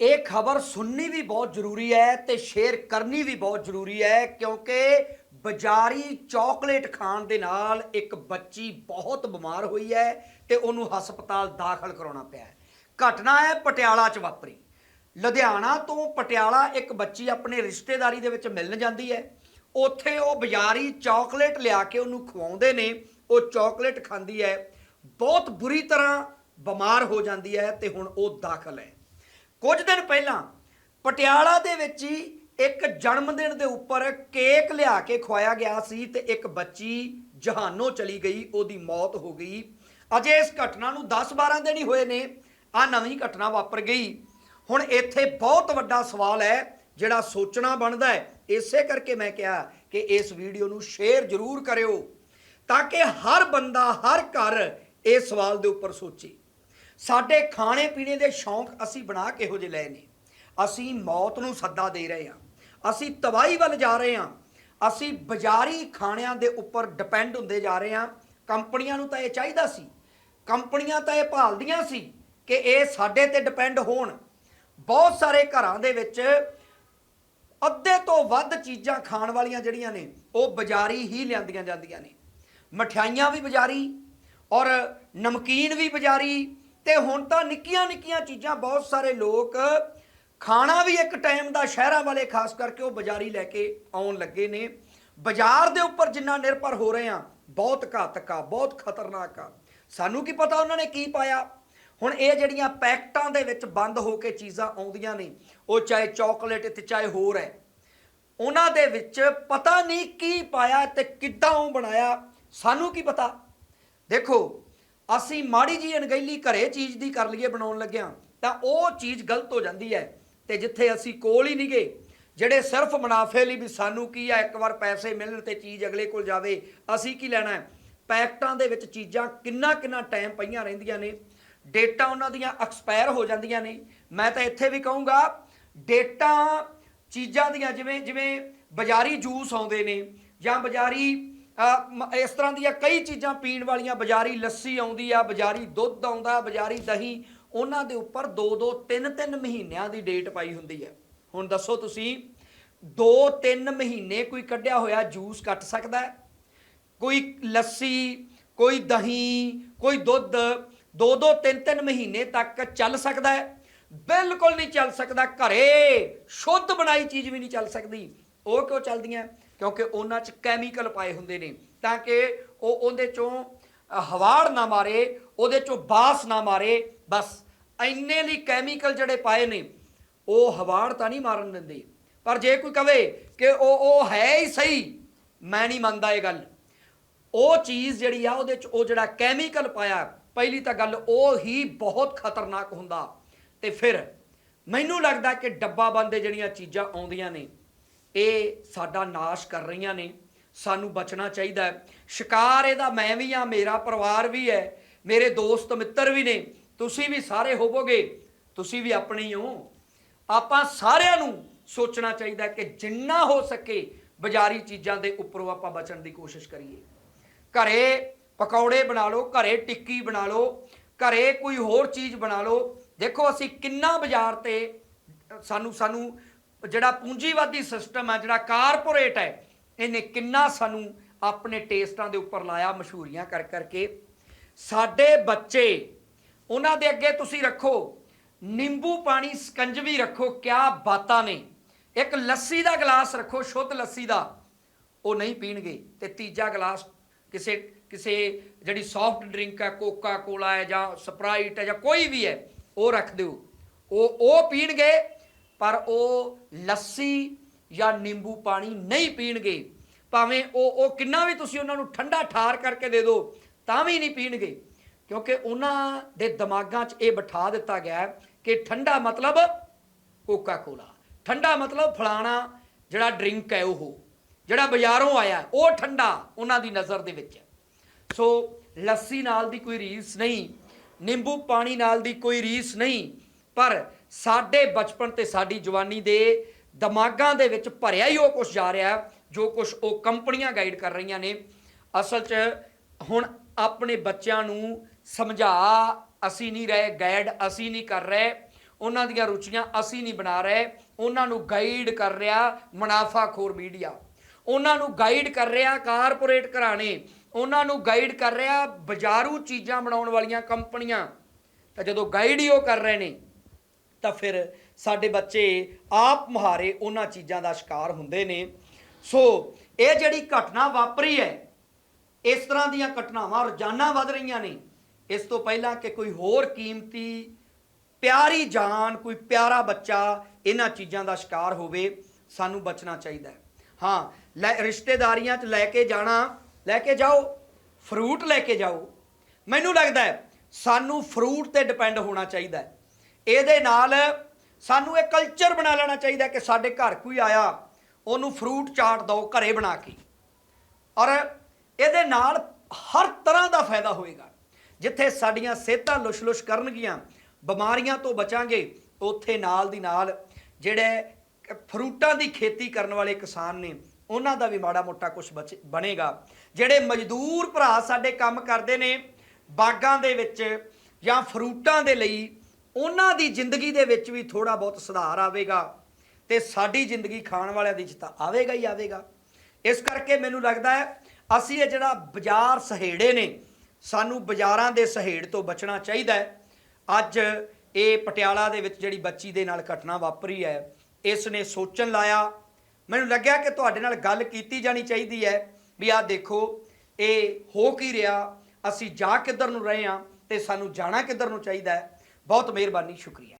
ਇਹ ਖਬਰ ਸੁਣਨੀ ਵੀ ਬਹੁਤ ਜ਼ਰੂਰੀ ਹੈ ਤੇ ਸ਼ੇਅਰ ਕਰਨੀ ਵੀ ਬਹੁਤ ਜ਼ਰੂਰੀ ਹੈ ਕਿਉਂਕਿ ਬਾਜ਼ਾਰੀ ਚਾਕਲੇਟ ਖਾਣ ਦੇ ਨਾਲ ਇੱਕ ਬੱਚੀ ਬਹੁਤ ਬਿਮਾਰ ਹੋਈ ਹੈ ਤੇ ਉਹਨੂੰ ਹਸਪਤਾਲ ਦਾਖਲ ਕਰਾਉਣਾ ਪਿਆ ਹੈ। ਘਟਨਾ ਹੈ ਪਟਿਆਲਾ 'ਚ ਵਾਪਰੀ। ਲੁਧਿਆਣਾ ਤੋਂ ਪਟਿਆਲਾ ਇੱਕ ਬੱਚੀ ਆਪਣੇ ਰਿਸ਼ਤੇਦਾਰੀ ਦੇ ਵਿੱਚ ਮਿਲਣ ਜਾਂਦੀ ਹੈ। ਉੱਥੇ ਉਹ ਬਾਜ਼ਾਰੀ ਚਾਕਲੇਟ ਲਿਆ ਕੇ ਉਹਨੂੰ ਖਵਾਉਂਦੇ ਨੇ, ਉਹ ਚਾਕਲੇਟ ਖਾਂਦੀ ਹੈ, ਬਹੁਤ ਬੁਰੀ ਤਰ੍ਹਾਂ ਬਿਮਾਰ ਹੋ ਜਾਂਦੀ ਹੈ ਤੇ ਹੁਣ ਉਹ ਦਾਖਲ ਹੈ। ਕੁਝ ਦਿਨ ਪਹਿਲਾਂ ਪਟਿਆਲਾ ਦੇ ਵਿੱਚ ਹੀ ਇੱਕ ਜਨਮ ਦਿਨ ਦੇ ਉੱਪਰ ਕੇਕ ਲਿਆ ਕੇ ਖਵਾਇਆ ਗਿਆ ਸੀ ਤੇ ਇੱਕ ਬੱਚੀ ਜਹਾਨੋਂ ਚਲੀ ਗਈ, ਉਹਦੀ ਮੌਤ ਹੋ ਗਈ। ਅਜੇ ਇਸ ਘਟਨਾ ਨੂੰ 10-12 ਦਿਨ ਹੀ ਹੋਏ ਨੇ ਆ ਨਵੀਂ ਘਟਨਾ ਵਾਪਰ ਗਈ। ਹੁਣ ਇੱਥੇ ਬਹੁਤ ਵੱਡਾ ਸਵਾਲ ਹੈ, ਜਿਹੜਾ ਸੋਚਣਾ ਬਣਦਾ ਹੈ। ਇਸੇ ਕਰਕੇ ਮੈਂ ਕਿਹਾ ਕਿ ਇਸ ਵੀਡੀਓ ਨੂੰ ਸ਼ੇਅਰ ਜ਼ਰੂਰ ਕਰਿਓ, ਤਾਂ ਕਿ ਹਰ ਬੰਦਾ, ਹਰ ਘਰ ਇਸ ਸਵਾਲ ਦੇ ਉੱਪਰ ਸੋਚੇ। ਸਾਡੇ ਖਾਣੇ ਪੀਣੇ ਦੇ ਸ਼ੌਂਕ ਅਸੀਂ ਬਣਾ ਕੇ ਕਿਹੋ ਜਿਹੇ ਲਏ ਨੇ? ਅਸੀਂ ਮੌਤ ਨੂੰ ਸੱਦਾ ਦੇ ਰਹੇ ਹਾਂ। ਅਸੀਂ ਤਬਾਹੀ ਵੱਲ ਜਾ ਰਹੇ ਹਾਂ। ਅਸੀਂ ਬਾਜ਼ਾਰੀ ਖਾਣਿਆਂ ਦੇ ਉੱਪਰ ਡਿਪੈਂਡ ਹੁੰਦੇ ਜਾ ਰਹੇ ਹਾਂ। ਕੰਪਨੀਆਂ ਨੂੰ ਤਾਂ ਇਹ ਚਾਹੀਦਾ ਸੀ। ਕੰਪਨੀਆਂ ਤਾਂ ਇਹ ਭਾਲਦੀਆਂ ਸੀ ਕਿ ਇਹ ਸਾਡੇ ਤੇ ਡਿਪੈਂਡ ਹੋਣ। ਬਹੁਤ ਸਾਰੇ ਘਰਾਂ ਦੇ ਵਿੱਚ ਅੱਧੇ ਤੋਂ ਵੱਧ ਚੀਜ਼ਾਂ ਖਾਣ ਵਾਲੀਆਂ ਜਿਹੜੀਆਂ ਨੇ, ਉਹ ਬਾਜ਼ਾਰੀ ਹੀ ਲਿਆਂਦੀਆਂ ਜਾਂਦੀਆਂ ਨੇ। ਮਠਿਆਈਆਂ ਵੀ ਬਾਜ਼ਾਰੀ ਔਰ ਨਮਕੀਨ ਵੀ ਬਾਜ਼ਾਰੀ ਤੇ ਹੁਣ ਤਾਂ ਨਿੱਕੀਆਂ ਨਿੱਕੀਆਂ ਚੀਜ਼ਾਂ ਬਹੁਤ ਸਾਰੇ ਲੋਕ ਖਾਣਾ ਵੀ ਇੱਕ ਟਾਈਮ ਦਾ ਸ਼ਹਿਰਾਂ ਵਾਲੇ ਖਾਸ ਕਰਕੇ ਉਹ ਬਾਜ਼ਾਰੀ ਲੈ ਕੇ ਆਉਣ ਲੱਗੇ ਨੇ। ਬਾਜ਼ਾਰ ਦੇ ਉੱਪਰ ਜਿੰਨਾ ਨਿਰਭਰ ਹੋ ਰਹੇ ਆ, ਬਹੁਤ ਘਾਤਕ ਆ, ਬਹੁਤ ਖਤਰਨਾਕ ਆ। ਸਾਨੂੰ ਕੀ ਪਤਾ ਉਹਨਾਂ ਨੇ ਕੀ ਪਾਇਆ? ਹੁਣ ਇਹ ਜਿਹੜੀਆਂ ਪੈਕਟਾਂ ਦੇ ਵਿੱਚ ਬੰਦ ਹੋ ਕੇ ਚੀਜ਼ਾਂ ਆਉਂਦੀਆਂ ਨੇ, ਉਹ ਚਾਹੇ ਚਾਕਲੇਟ ਤੇ ਚਾਹੇ ਹੋਰ ਹੈ, ਉਹਨਾਂ ਦੇ ਵਿੱਚ ਪਤਾ ਨਹੀਂ ਕੀ ਪਾਇਆ ਤੇ ਕਿੱਦਾਂ ਉਹ ਬਣਾਇਆ, ਸਾਨੂੰ ਕੀ ਪਤਾ? ਦੇਖੋ ਅਸੀਂ ਮਾੜੀ ਜੀ ਅਣਗਹਿਲੀ ਘਰੇ ਚੀਜ਼ ਦੀ ਕਰ ਲਈਏ ਬਣਾਉਣ ਲੱਗਿਆਂ, ਤਾਂ ਉਹ ਚੀਜ਼ ਗਲਤ ਹੋ ਜਾਂਦੀ ਹੈ। ਤੇ ਜਿੱਥੇ ਅਸੀਂ ਕੋਲ ਹੀ ਨਹੀਂ ਗਏ, ਜਿਹੜੇ ਸਿਰਫ ਮੁਨਾਫੇ ਲਈ ਵੀ ਸਾਨੂੰ ਕੀ ਆ, ਇੱਕ ਵਾਰ ਪੈਸੇ ਮਿਲਣ ਤੇ ਚੀਜ਼ ਅਗਲੇ ਕੋਲ ਜਾਵੇ, ਅਸੀਂ ਕੀ ਲੈਣਾ ਹੈ? ਪੈਕਟਾਂ ਦੇ ਵਿੱਚ ਚੀਜ਼ਾਂ ਕਿੰਨਾ ਕਿੰਨਾ ਟਾਈਮ ਪਈਆਂ ਰਹਿੰਦੀਆਂ ਨੇ, ਡੇਟਾ ਉਹਨਾਂ ਦੀਆਂ ਐਕਸਪਾਇਰ ਹੋ ਜਾਂਦੀਆਂ ਨੇ। ਮੈਂ ਤਾਂ ਇੱਥੇ ਵੀ ਕਹੂੰਗਾ, ਡੇਟਾ ਚੀਜ਼ਾਂ ਦੀਆਂ ਜਿਵੇਂ ਜਿਵੇਂ ਬਾਜ਼ਾਰੀ ਜੂਸ ਆਉਂਦੇ ਨੇ ਜਾਂ ਬਾਜ਼ਾਰੀ ਇਸ ਤਰ੍ਹਾਂ ਦੀਆਂ ਕਈ ਚੀਜ਼ਾਂ ਪੀਣ ਵਾਲੀਆਂ, ਬਾਜ਼ਾਰੀ ਲੱਸੀ ਆਉਂਦੀ ਆ, ਬਾਜ਼ਾਰੀ ਦੁੱਧ ਆਉਂਦਾ, ਬਾਜ਼ਾਰੀ ਦਹੀਂ, ਉਹਨਾਂ ਦੇ ਉੱਪਰ 2-2 3-3 ਮਹੀਨਿਆਂ ਦੀ ਡੇਟ ਪਾਈ ਹੁੰਦੀ ਹੈ ਹੁਣ ਦੱਸੋ ਤੁਸੀਂ 2-3 ਮਹੀਨੇ ਕੋਈ ਕੱਢਿਆ ਹੋਇਆ, ਜੂਸ ਕੱਟ ਸਕਦਾ ਹੈ? ਕੋਈ ਲੱਸੀ, ਕੋਈ ਦਹੀਂ, ਕੋਈ ਦੁੱਧ ਦੋ ਦੋ ਤਿੰਨ ਤਿੰਨ ਮਹੀਨੇ ਤੱਕ ਚੱਲ ਸਕਦਾ ਹੈ? ਬਿਲਕੁਲ ਨਹੀਂ ਚੱਲ ਸਕਦਾ, ਘਰੇ ਸ਼ੁੱਧ ਬਣਾਈ ਚੀਜ਼ ਵੀ ਨਹੀਂ ਚੱਲ ਸਕਦੀ। ਉਹ ਕਿਉਂ ਚੱਲਦੀਆਂ? ਕਿਉਂਕਿ ਉਹਨਾਂ 'ਚ ਕੈਮੀਕਲ ਪਾਏ ਹੁੰਦੇ ਨੇ। ਤਾਂ ਕਿ ਉਹ ਉਹਦੇ ਚੋਂ ਹਵਾੜ ਨਾ ਮਾਰੇ, ਉਹਦੇ ਚੋਂ ਬਾਸ ਨਾ ਮਾਰੇ। ਬਸ, ਇੰਨੇ ਲਈ ਕੈਮੀਕਲ ਜਿਹੜੇ ਪਾਏ ਨੇ, ਉਹ ਹਵਾੜ ਤਾਂ ਨਹੀਂ ਮਾਰਨ ਦਿੰਦੇ। ਪਰ ਜੇ ਕੋਈ ਕਵੇ ਕਿ ਉਹ ਉਹ ਹੈ ਹੀ ਸਹੀ, ਮੈਂ ਨਹੀਂ ਮੰਨਦਾ ਇਹ ਗੱਲ। ਉਹ ਚੀਜ਼ ਜਿਹੜੀ ਆ, ਉਹਦੇ ਚ ਉਹ ਜਿਹੜਾ ਕੈਮੀਕਲ ਪਾਇਆ, ਪਹਿਲੀ ਤਾਂ ਗੱਲ ਉਹ ਹੀ ਬਹੁਤ ਖਤਰਨਾਕ ਹੁੰਦਾ। ਤੇ ਫਿਰ ਮੈਨੂੰ ਲੱਗਦਾ ਕਿ ਡੱਬਾ ਬੰਦੇ ਜਿਹੜੀਆਂ ਚੀਜ਼ਾਂ ਆਉਂਦੀਆਂ ਨੇ ਇਹ ਸਾਡਾ ਨਾਸ਼ ਕਰ ਰਹੀਆਂ ਨੇ, ਸਾਨੂੰ ਬਚਣਾ ਚਾਹੀਦਾ ਹੈ। ਸ਼ਿਕਾਰ ਇਹਦਾ ਮੈਂ ਵੀ ਆ ਮੇਰਾ ਪਰਿਵਾਰ ਵੀ ਹੈ, ਮੇਰੇ ਦੋਸਤ ਮਿੱਤਰ ਵੀ ਨੇ, ਤੁਸੀਂ ਵੀ ਸਾਰੇ ਹੋਵੋਗੇ, ਤੁਸੀਂ ਵੀ ਆਪਣੇ ਹੋ ਆਪਾਂ ਸਾਰਿਆਂ ਨੂੰ ਸੋਚਣਾ ਚਾਹੀਦਾ ਕਿ ਜਿੰਨਾ ਹੋ ਸਕੇ ਬਾਜ਼ਾਰੀ ਚੀਜ਼ਾਂ ਦੇ ਉੱਪਰੋਂ ਆਪਾਂ ਬਚਣ ਦੀ ਕੋਸ਼ਿਸ਼ ਕਰੀਏ। ਘਰੇ ਪਕੌੜੇ ਬਣਾ ਲਓ, ਘਰੇ ਟਿੱਕੀ ਬਣਾ ਲਓ, ਘਰੇ ਕੋਈ ਹੋਰ ਚੀਜ਼ ਬਣਾ ਲਓ। ਦੇਖੋ ਅਸੀਂ ਕਿੰਨਾ ਬਾਜ਼ਾਰ ਤੇ ਸਾਨੂੰ ਸਾਨੂੰ ਜਿਹੜਾ ਪੂੰਜੀਵਾਦੀ ਸਿਸਟਮ ਹੈ ਜਿਹੜਾ ਕਾਰਪੋਰੇਟ ਹੈ, ਇਹਨੇ ਕਿੰਨਾ ਸਾਨੂੰ ਆਪਣੇ ਟੇਸਟਾਂ ਦੇ ਉੱਪਰ ਲਾਇਆ, ਮਸ਼ਹੂਰੀਆਂ ਕਰ ਕਰਕੇ। ਸਾਡੇ ਬੱਚੇ, ਉਹਨਾਂ ਦੇ ਅੱਗੇ ਤੁਸੀਂ ਰੱਖੋ, ਨਿੰਬੂ ਪਾਣੀ ਸਕੰਜਵੀ ਰੱਖੋ, ਕਿਆ ਬਾਤਾਂ ਨੇ। ਇੱਕ ਲੱਸੀ ਦਾ ਗਲਾਸ ਰੱਖੋ, ਸ਼ੁੱਧ ਲੱਸੀ ਦਾ, ਉਹ ਨਹੀਂ ਪੀਣਗੇ। ਤੇ ਤੀਜਾ ਗਲਾਸ, ਕਿਸੇ ਕਿਸੇ ਜਿਹੜੀ ਸੌਫਟ ਡਰਿੰਕ ਹੈ ਕੋਕਾ ਕੋਲਾ ਹੈ ਜਾਂ ਸਪਰਾਈਟ ਹੈ ਜਾਂ ਕੋਈ ਵੀ ਹੈ, ਉਹ ਰੱਖ ਦਿਓ। ਉਹ ਉਹ ਪੀਣਗੇ ਪਰ ਉਹ ਲੱਸੀ ਜਾਂ ਨਿੰਬੂ ਪਾਣੀ ਨਹੀਂ ਪੀਣਗੇ। ਭਾਵੇਂ ਉਹ ਉਹ ਕਿੰਨਾ ਵੀ ਤੁਸੀਂ ਉਹਨਾਂ ਨੂੰ ਠੰਡਾ ਠਾਰ ਕਰਕੇ ਦੇ ਦਿਓ ਤਾਂ ਵੀ ਨਹੀਂ ਪੀਣਗੇ। ਕਿਉਂਕਿ ਉਹਨਾਂ ਦੇ ਦਿਮਾਗਾਂ 'ਚ ਇਹ ਬਿਠਾ ਦਿੱਤਾ ਗਿਆ ਕਿ ਠੰਡਾ ਮਤਲਬ ਕੋਕਾ ਕੋਲਾ ਠੰਡਾ ਮਤਲਬ ਫਲਾਣਾ ਜਿਹੜਾ ਡਰਿੰਕ ਹੈ ਉਹ। ਜਿਹੜਾ ਬਾਜ਼ਾਰੋਂ ਆਇਆ ਉਹ ਠੰਡਾ ਉਹਨਾਂ ਦੀ ਨਜ਼ਰ ਦੇ ਵਿੱਚ। ਸੋ ਲੱਸੀ ਨਾਲ ਦੀ ਕੋਈ ਰੀਸ ਨਹੀਂ, ਨਿੰਬੂ ਪਾਣੀ ਨਾਲ ਦੀ ਕੋਈ ਰੀਸ ਨਹੀਂ, ਪਰ ਸਾਡੇ ਬਚਪਨ ਤੇ ਸਾਡੀ ਜਵਾਨੀ ਦੇ ਦਿਮਾਗਾਂ ਦੇ ਵਿੱਚ ਭਰਿਆ ਹੀ ਉਹ ਕੁਝ ਜਾ ਰਿਹਾ ਜੋ ਕੁਝ ਉਹ ਕੰਪਨੀਆਂ ਗਾਈਡ ਕਰ ਰਹੀਆਂ ਨੇ। ਅਸਲ 'ਚ ਹੁਣ ਆਪਣੇ ਬੱਚਿਆਂ ਨੂੰ ਸਮਝਾ, ਅਸੀਂ ਨਹੀਂ ਰਹੇ ਗਾਈਡ ਅਸੀਂ ਨਹੀਂ ਕਰ ਰਹੇ। ਉਹਨਾਂ ਦੀਆਂ ਰੁਚੀਆਂ ਅਸੀਂ ਨਹੀਂ ਬਣਾ ਰਹੇ। ਉਹਨਾਂ ਨੂੰ ਗਾਈਡ ਕਰ ਰਿਹਾ ਮੁਨਾਫਾਖੋਰ ਮੀਡੀਆ ਉਹਨਾਂ ਨੂੰ ਗਾਈਡ ਕਰ ਰਿਹਾ ਕਾਰਪੋਰੇਟ ਘਰਾਣੇ। ਉਹਨਾਂ ਨੂੰ ਗਾਈਡ ਕਰ ਰਿਹਾ ਬਾਜ਼ਾਰੂ ਚੀਜ਼ਾਂ ਬਣਾਉਣ ਵਾਲੀਆਂ ਕੰਪਨੀਆਂ। ਤਾਂ ਜਦੋਂ ਗਾਈਡ ਹੀ ਉਹ ਕਰ ਰਹੇ ਨੇ ਤਾਂ ਫਿਰ ਸਾਡੇ ਬੱਚੇ ਆਪ ਮੁਹਾਰੇ ਉਹਨਾਂ ਚੀਜ਼ਾਂ ਦਾ ਸ਼ਿਕਾਰ ਹੁੰਦੇ ਨੇ। ਸੋ ਇਹ ਜਿਹੜੀ ਘਟਨਾ ਵਾਪਰੀ ਹੈ, ਇਸ ਤਰ੍ਹਾਂ ਦੀਆਂ ਘਟਨਾਵਾਂ ਰੋਜ਼ਾਨਾ ਵੱਧ ਰਹੀਆਂ ਨੇ। ਇਸ ਤੋਂ ਪਹਿਲਾਂ ਕਿ ਕੋਈ ਹੋਰ ਕੀਮਤੀ, ਪਿਆਰੀ ਜਾਨ, ਕੋਈ ਪਿਆਰਾ ਬੱਚਾ ਇਹਨਾਂ ਚੀਜ਼ਾਂ ਦਾ ਸ਼ਿਕਾਰ ਹੋਵੇ, ਸਾਨੂੰ ਬਚਣਾ ਚਾਹੀਦਾ ਹੈ। ਹਾਂ, ਲੈ, ਰਿਸ਼ਤੇਦਾਰੀਆਂ 'ਚ ਲੈ ਕੇ ਜਾਣਾ, ਲੈ ਕੇ ਜਾਓ ਫਰੂਟ ਲੈ ਕੇ ਜਾਓ। ਮੈਨੂੰ ਲੱਗਦਾ ਹੈ, ਸਾਨੂੰ ਫਰੂਟ ਤੇ ਡਿਪੈਂਡ ਹੋਣਾ ਚਾਹੀਦਾ ਹੈ। ਇਹਦੇ ਨਾਲ ਸਾਨੂੰ ਇਹ ਕਲਚਰ ਬਣਾ ਲੈਣਾ ਚਾਹੀਦਾ ਕਿ ਸਾਡੇ ਘਰ ਕੋਈ ਆਇਆ, ਉਹਨੂੰ ਫਰੂਟ ਚਾਟ ਦਿਓ, ਘਰੇ ਬਣਾ ਕੇ। ਔਰ ਇਹਦੇ ਨਾਲ ਹਰ ਤਰ੍ਹਾਂ ਦਾ ਫਾਇਦਾ ਹੋਏਗਾ। ਜਿੱਥੇ ਸਾਡੀਆਂ ਸਿਹਤਾਂ ਲੁਸ਼ਲੁਸ਼ ਕਰਨਗੀਆਂ, ਬਿਮਾਰੀਆਂ ਤੋਂ ਬਚਾਂਗੇ, ਉੱਥੇ ਨਾਲ ਦੀ ਨਾਲ ਜਿਹੜੇ ਫਰੂਟਾਂ ਦੀ ਖੇਤੀ ਕਰਨ ਵਾਲੇ ਕਿਸਾਨ ਨੇ, ਉਹਨਾਂ ਦਾ ਵੀ ਮਾੜਾ ਮੋਟਾ ਕੁਝ ਬਣੇਗਾ। ਜਿਹੜੇ ਮਜ਼ਦੂਰ ਭਰਾ ਸਾਡੇ ਕੰਮ ਕਰਦੇ ਨੇ, ਬਾਗਾਂ ਦੇ ਵਿੱਚ ਜਾਂ ਫਰੂਟਾਂ ਦੇ ਲਈ ਉਹਨਾਂ ਦੀ ਜ਼ਿੰਦਗੀ ਦੇ ਵਿੱਚ ਵੀ ਥੋੜਾ ਬਹੁਤ ਸੁਧਾਰ ਆਵੇਗਾ ਤੇ ਸਾਡੀ ਜ਼ਿੰਦਗੀ ਖਾਣ ਵਾਲਿਆਂ ਦੀ 'ਚ ਤਾਂ ਆਵੇਗਾ ਹੀ ਆਵੇਗਾ। ਇਸ ਕਰਕੇ ਮੈਨੂੰ ਲੱਗਦਾ ਹੈ, ਅਸੀਂ ਇਹ ਜਿਹੜਾ ਬਾਜ਼ਾਰ ਸਹੇੜੇ ਨੇ, ਸਾਨੂੰ ਬਾਜ਼ਾਰਾਂ ਦੇ ਸਹੇੜ ਤੋਂ ਬਚਣਾ ਚਾਹੀਦਾ ਹੈ। ਅੱਜ ਇਹ ਪਟਿਆਲਾ ਦੇ ਵਿੱਚ ਜਿਹੜੀ ਬੱਚੀ ਦੇ ਨਾਲ ਘਟਨਾ ਵਾਪਰੀ ਹੈ, ਇਸ ਨੇ ਸੋਚਣ ਲਾਇਆ, ਮੈਨੂੰ ਲੱਗਿਆ ਕਿ ਤੁਹਾਡੇ ਨਾਲ ਗੱਲ ਕੀਤੀ ਜਾਣੀ ਚਾਹੀਦੀ ਹੈ ਵੀ ਆਹ ਦੇਖੋ, ਇਹ ਹੋ ਕੀ ਰਿਹਾ, ਅਸੀਂ ਜਾ ਕਿੱਧਰ ਨੂੰ ਰਹੇ ਹਾਂ ਤੇ ਸਾਨੂੰ ਜਾਣਾ ਕਿੱਧਰ ਨੂੰ ਚਾਹੀਦਾ ਹੈ। बहुत मेहरबानी शुक्रिया